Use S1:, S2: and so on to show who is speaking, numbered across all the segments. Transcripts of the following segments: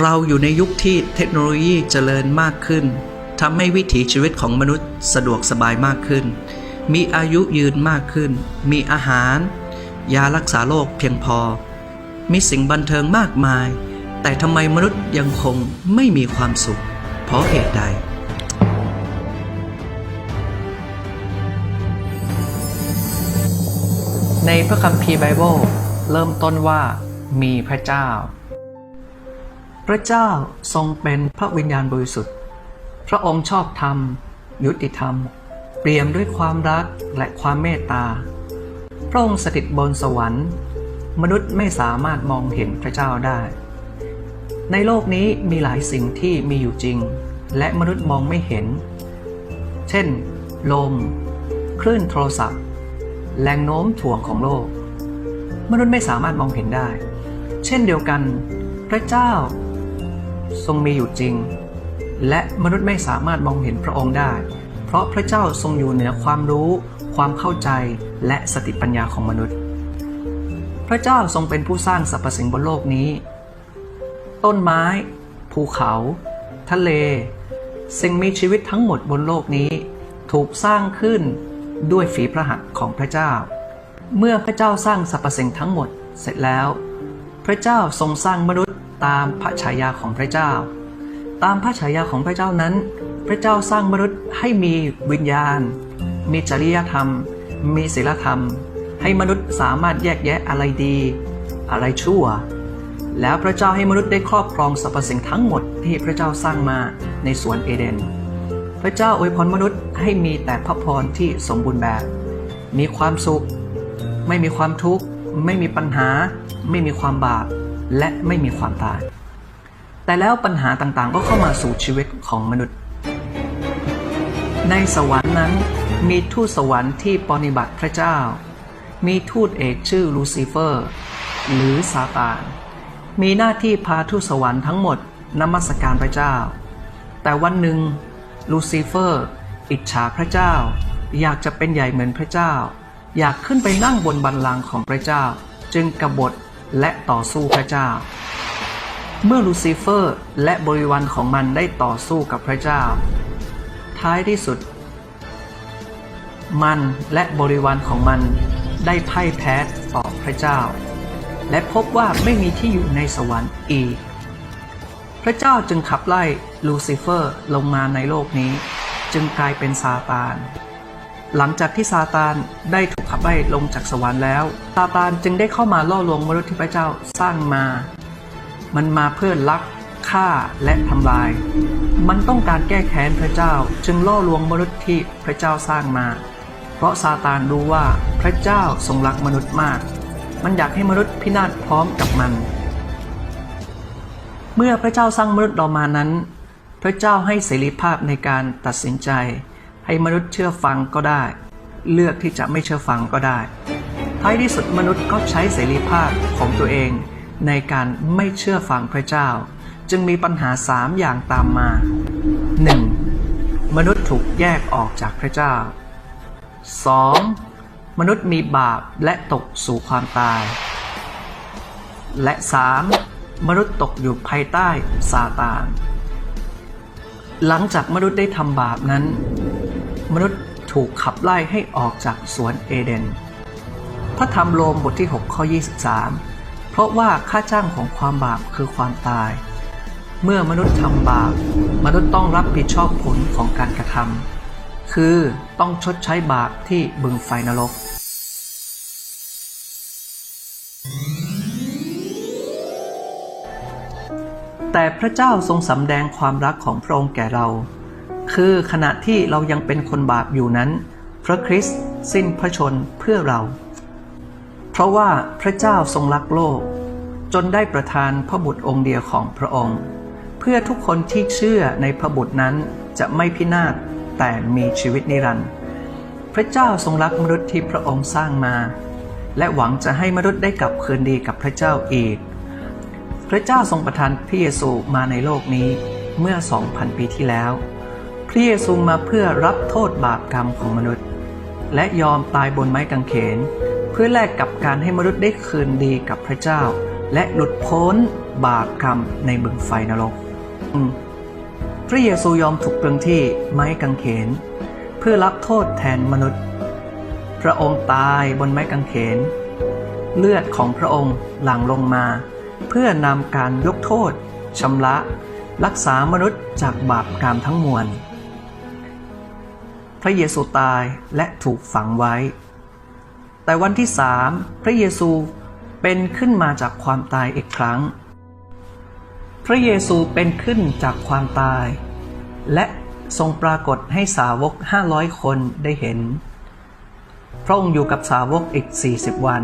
S1: เราอยู่ในยุคที่เทคโนโลยีเจริญมากขึ้นทำให้วิถีชีวิตของมนุษย์สะดวกสบายมากขึ้น มีอายุยืนมากขึ้น มีอาหาร ยารักษาโรคเพียงพอ มีสิ่งบันเทิงมากมาย แต่ทำไมมนุษย์ยังคงไม่มีความสุข เพราะเหตุใดในพระคัมภีร์ไบเบิลเริ่มต้นว่ามีพระเจ้า พระเจ้าทรงเป็นพระวิญญาณบริสุทธิ์ พระองค์ชอบธรรม ยุติธรรม เปี่ยมด้วยความรักและความเมตตา พระองค์สถิตบนสวรรค์ มนุษย์ไม่สามารถมองเห็นพระเจ้าได้ ในโลกนี้มีหลายสิ่งที่มีอยู่จริง และมนุษย์มองไม่เห็น เช่น ลม คลื่นโทรศัพท์ แรงโน้มถ่วงของโลก มนุษย์ไม่สามารถมองเห็นได้ เช่นเดียวกัน พระเจ้า ทรงมีอยู่จริง และมนุษย์ไม่สามารถมองเห็นพระองค์ได้ เพราะพระเจ้าทรงอยู่เหนือความรู้ ความเข้าใจและสติปัญญาของมนุษย์ พระเจ้าทรงเป็นผู้สร้างสรรพสิ่งบนโลกนี้ ต้นไม้ ภูเขา ทะเล สิ่งมีชีวิตทั้งหมดบนโลกนี้ ถูกสร้างขึ้นด้วยฝีพระหัตถ์ของพระเจ้า เมื่อพระเจ้าสร้างสรรพสิ่งทั้งหมดเสร็จแล้ว พระเจ้าทรงสร้างมนุษย์ ตามพระฉายาของพระเจ้า ตามพระฉายาของพระเจ้านั้น พระเจ้าสร้างมนุษย์ให้มีวิญญาณ มีจริยธรรม มีศีลธรรม ให้มนุษย์สามารถแยกแยะอะไรดี อะไรชั่ว แล้วพระเจ้าให้มนุษย์ได้ครอบครองสรรพสิ่งทั้งหมดที่พระเจ้าสร้างมาในสวนเอเดน พระเจ้าอวยพรมนุษย์ให้มีแต่พระพรที่สมบูรณ์แบบ มีความสุข ไม่มีความทุกข์ ไม่มีปัญหา ไม่มีความบาป และไม่มีความตาย แต่แล้วปัญหาต่างๆ ก็เข้ามาสู่ชีวิตของมนุษย์ ในสวรรค์นั้นมีทูตสวรรค์ที่ปฏิบัติพระเจ้า มีทูตเอกชื่อลูซิเฟอร์ หรือซาตาน มีหน้าที่พาทูตสวรรค์ทั้งหมดนมัสการพระเจ้า แต่วันหนึ่งลูซิเฟอร์ อิจฉาพระเจ้า อยากจะเป็นใหญ่เหมือนพระเจ้า อยากขึ้นไปนั่งบนบัลลังก์ของพระเจ้า จึงกบฏ และต่อสู้พระเจ้า เมื่อลูซิเฟอร์และบริวารของมันได้ต่อสู้กับพระเจ้า ท้ายที่สุด มันและบริวารของมันได้พ่ายแพ้ต่อพระเจ้า และพบว่าไม่มีที่อยู่ในสวรรค์อีก พระเจ้าจึงขับไล่ลูซิเฟอร์ลงมาในโลกนี้ จึงกลายเป็นซาตาน หลังจากที่ซาตานได้ถูกขับไล่ลงจากสวรรค์แล้ว ซาตานจึงได้เข้ามาล่อลวงมนุษย์ที่พระเจ้าสร้างมา มันมาเพื่อลักฆ่าและทำลาย มันต้องการแก้แค้นพระเจ้าจึงล่อลวงมนุษย์ที่พระเจ้าสร้างมา เพราะซาตานรู้ว่าพระเจ้าทรงรักมนุษย์มาก มันอยากให้มนุษย์พินาศพร้อมกับมัน เมื่อพระเจ้าสร้างมนุษย์เรามานั้น พระเจ้าให้เสรีภาพในการตัดสินใจ ให้มนุษย์เชื่อฟังก็ได้ เลือกที่จะไม่เชื่อฟังก็ได้ ท้ายที่สุดมนุษย์ก็ใช้เสรีภาพของตัวเอง ในการไม่เชื่อฟังพระเจ้า จึงมีปัญหาสามอย่างตามมา 1. มนุษย์ถูกแยกออกจากพระเจ้า 2. มนุษย์มีบาปและตกสู่ความตาย และ 3. มนุษย์ตกอยู่ภายใต้ซาตานหลังจากมนุษย์ได้ทำบาปนั้น มนุษย์ถูกขับไล่ให้ออกจากสวนเอเดน พระธรรมโรมบทที่ 6 ข้อ 23 เพราะว่าค่าจ้างของความบาปคือความตาย เมื่อมนุษย์ทำบาป มนุษย์ต้องรับผิดชอบผลของการกระทำ คือต้องชดใช้บาปที่บึงไฟนรกแต่พระเจ้าทรงสำแดงความรักของพระองค์แก่เรา คือขณะที่เรายังเป็นคนบาปอยู่นั้น พระคริสต์สิ้นพระชนเพื่อเรา เพราะว่าพระเจ้าทรงรักโลก จนได้ประทานพระบุตรองค์เดียวของพระองค์ เพื่อทุกคนที่เชื่อในพระบุตรนั้นจะไม่พินาศแต่มีชีวิตนิรันดร์พระเจ้าทรงรักมนุษย์ที่พระองค์สร้างมา และหวังจะให้มนุษย์ได้กลับคืนดีกับพระเจ้าอีก พระเจ้าทรงประทานพระเยซูมาในโลกนี้เมื่อ 2,000 ปีที่แล้ว ระเยซูมาเพื่อรับโทษบาปกรรมของมนุษย์ และยอมตายบนไม้กางเขน เพื่อแลกกับการให้มนุษย์ได้คืนดีกับพระเจ้า และหลุดพ้นบาปกรรมในบึงไฟนรกพระเยซูยอมถูกตรึงที่ไม้กางเขน เพื่อรับโทษแทนมนุษย์ พระองค์ตายบนไม้กางเขน เลือดของพระองค์หลั่งลงมา เพื่อนำการยกโทษชำระ รักษามนุษย์จากบาปกรรมทั้งมวล ระเยซูตายและถูกฝังไว้ แต่วันที่สามพระเยซูเป็นขึ้นมาจากความตายอีกครั้ง พระเยซูเป็นขึ้นจากความตาย และทรงปรากฏให้สาวก 500 คนได้เห็น พระองค์อยู่กับสาวกอีก 40 วัน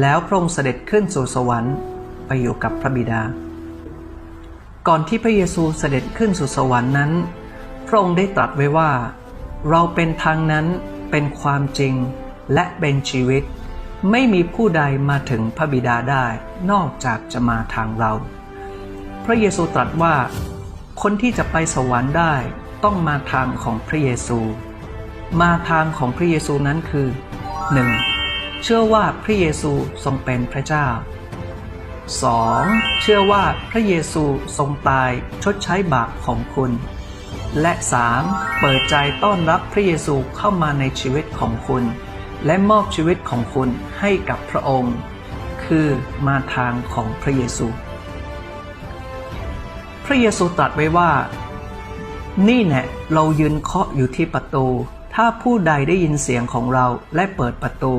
S1: แล้วพระองค์เสด็จขึ้นสู่สวรรค์ไปอยู่กับพระบิดา ก่อนที่พระเยซูเสด็จขึ้นสู่สวรรค์นั้น พระองค์ได้ตรัสไว้ว่า เราเป็นทางนั้นเป็นความจริงและเป็นชีวิต ไม่มีผู้ใดมาถึงพระบิดาได้นอกจากจะมาทางเรา พระเยซูตรัสว่า คนที่จะไปสวรรค์ได้ต้องมาทางของพระเยซู มาทางของพระเยซูนั้นคือ 1. เชื่อว่าพระเยซูทรงเป็นพระเจ้า 2. เชื่อว่าพระเยซูทรงตายชดใช้บาปของคุณ และ 3. เปิดใจต้อนรับพระเยซูเข้ามาในชีวิตของคุณ และมอบชีวิตของคุณให้กับพระองค์ คือมาทางของพระเยซู พระเยซูตรัสไว้ว่า นี่แน่เรายืนเคาะอยู่ที่ประตู ถ้าผู้ใดได้ยินเสียงของเราและเปิดประตู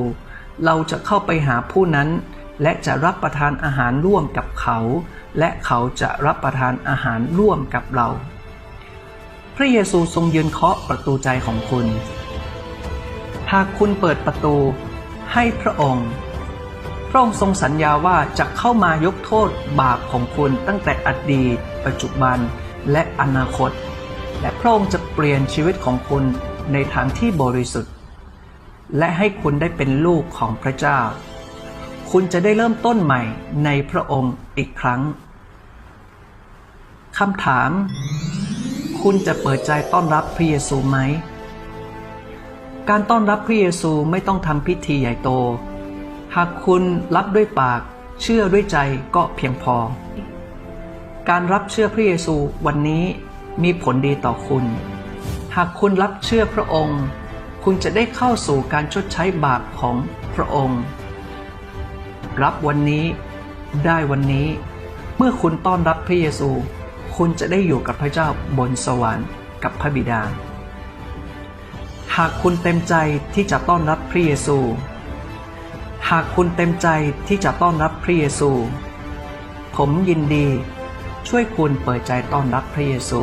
S1: เราจะเข้าไปหาผู้นั้น และจะรับประทานอาหารร่วมกับเขา และเขาจะรับประทานอาหารร่วมกับเรา พระเยซูทรงยืนเคาะประตูใจของคุณ หากคุณเปิดประตูให้พระองค์ พระองค์ทรงสัญญาว่าจะเข้ามายกโทษบาปของคุณตั้งแต่อดีต ปัจจุบันและอนาคต และพระองค์จะเปลี่ยนชีวิตของคุณในทางที่บริสุทธิ์ และให้คุณได้เป็นลูกของพระเจ้า คุณจะได้เริ่มต้นใหม่ในพระองค์อีกครั้งคำถาม คุณจะเปิดใจต้อนรับพระเยซูไหม การต้อนรับพระเยซูไม่ต้องทำพิธีใหญ่โต หากคุณรับด้วยปาก เชื่อด้วยใจก็เพียงพอ การรับเชื่อพระเยซูวันนี้มีผลดีต่อคุณ หากคุณรับเชื่อพระองค์ คุณจะได้เข้าสู่การชดใช้บาปของพระองค์ รับวันนี้ได้วันนี้ เมื่อคุณต้อนรับพระเยซู คุณจะได้อยู่กับพระเจ้าบนสวรรค์กับพระบิดา หากคุณเต็มใจที่จะต้อนรับพระเยซู หากคุณเต็มใจที่จะต้อนรับพระเยซู ผมยินดีช่วยคุณเปิดใจต้อนรับพระเยซู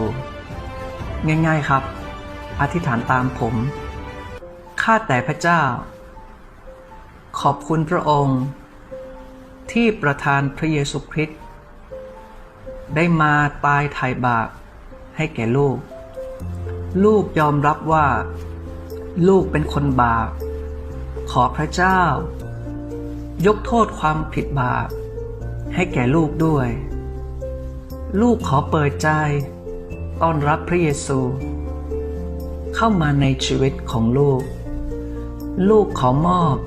S1: ง่ายๆครับ อธิษฐานตามผม ข้าแต่พระเจ้า ขอบคุณพระองค์ ที่ประทานพระเยซูคริสต์ ได้มาตายไถ่บาปให้แก่ลูก ลูกยอมรับว่า ลูกเป็นคนบาป ขอพระเจ้า ยกโทษความผิดบาป ให้แก่ลูกด้วย ลูกขอเปิดใจ ต้อนรับพระเยซู เข้ามาในชีวิตของลูก ลูกขอมอบ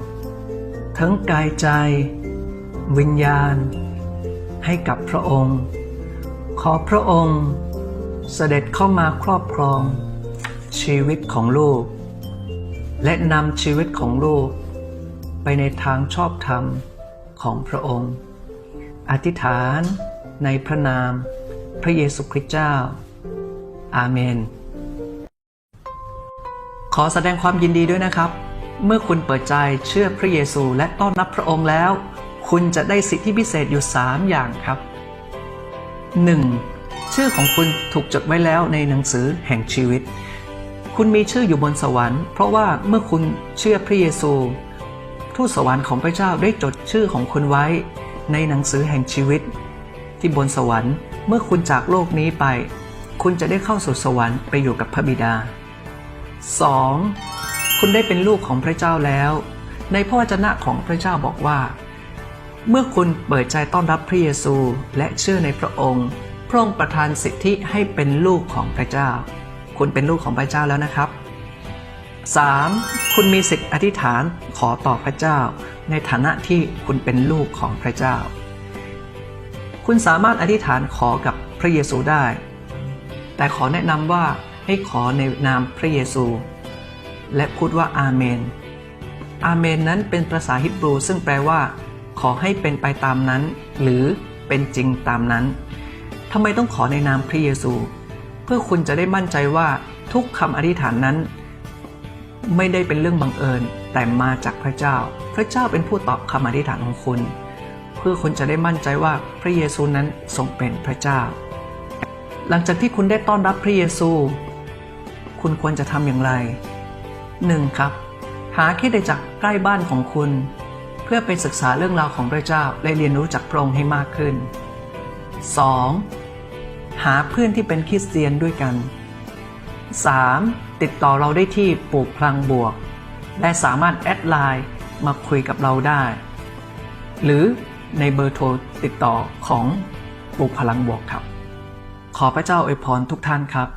S1: ทั้งกายใจ วิญญาณ ให้กับพระองค์ ขอพระองค์ เสด็จเข้ามาครอบครอง ชีวิตของลูก และนำชีวิตของลูก ไปในทางชอบธรรมของพระองค์ อธิษฐานในพระนามพระเยซูคริสต์เจ้า อาเมน ขอแสดงความยินดีด้วยนะครับ เมื่อคุณเปิดใจเชื่อพระเยซูและต้อนรับพระองค์แล้ว คุณจะได้สิทธิพิเศษอยู่ 3 อย่างครับ 1. ชื่อของคุณถูกจดไว้แล้วในหนังสือแห่งชีวิต คุณมีชื่ออยู่บนสวรรค์ เพราะว่าเมื่อคุณเชื่อพระเยซู ทูตสวรรค์ของพระเจ้าได้จดชื่อของคุณไว้ ในหนังสือแห่งชีวิต ที่บนสวรรค์เมื่อคุณจากโลกนี้ไป คุณจะได้เข้าสู่สวรรค์ไปอยู่กับพระบิดา 2. คุณได้เป็นลูกของพระเจ้าแล้ว ในพระวจนะของพระเจ้าบอกว่า เมื่อคุณเปิดใจต้อนรับพระเยซูและเชื่อในพระองค์ พระองค์ประทานสิทธิให้เป็นลูกของพระเจ้า คุณเป็นลูกของพระเจ้าแล้วนะครับ 3. คุณมีสิทธิอธิษฐานขอต่อพระเจ้า ในฐานะที่คุณเป็นลูกของพระเจ้า คุณสามารถอธิษฐานขอกับพระเยซูได้ แต่ขอแนะนำว่าให้ขอในนามพระเยซู และพูดว่าอาเมน อาเมนนั้นเป็นภาษาฮิบรูซึ่งแปลว่า ขอให้เป็นไปตามนั้น หรือเป็นจริงตามนั้นทำไมต้องขอในนามพระเยซู เพื่อคุณจะได้มั่นใจว่าทุกคำอธิษฐานนั้น ไม่ได้เป็นเรื่องบังเอิญ แต่มาจากพระเจ้า พระเจ้าเป็นผู้ตอบคำอธิษฐานของคุณ เพื่อคุณจะได้มั่นใจว่าพระเยซูนั้นทรงเป็นพระเจ้า หลังจากที่คุณได้ต้อนรับพระเยซู คุณควรจะทำอย่างไร 1. ครับ หาคิดได้จักใกล้บ้านของคุณ เพื่อไปศึกษาเรื่องราวของพระเจ้าและเรียนรู้จากพระองค์ให้มากขึ้น 2. หาเพื่อนที่เป็นคริสเตียนด้วยกัน 3. ติดต่อเราได้ที่ปลูกพลังบวก และสามารถแอดไลน์มาคุยกับเราได้ หรือในเบอร์โทรติดต่อของปลูกพลังบวกครับ ขอพระเจ้าอวยพรทุกท่านครับ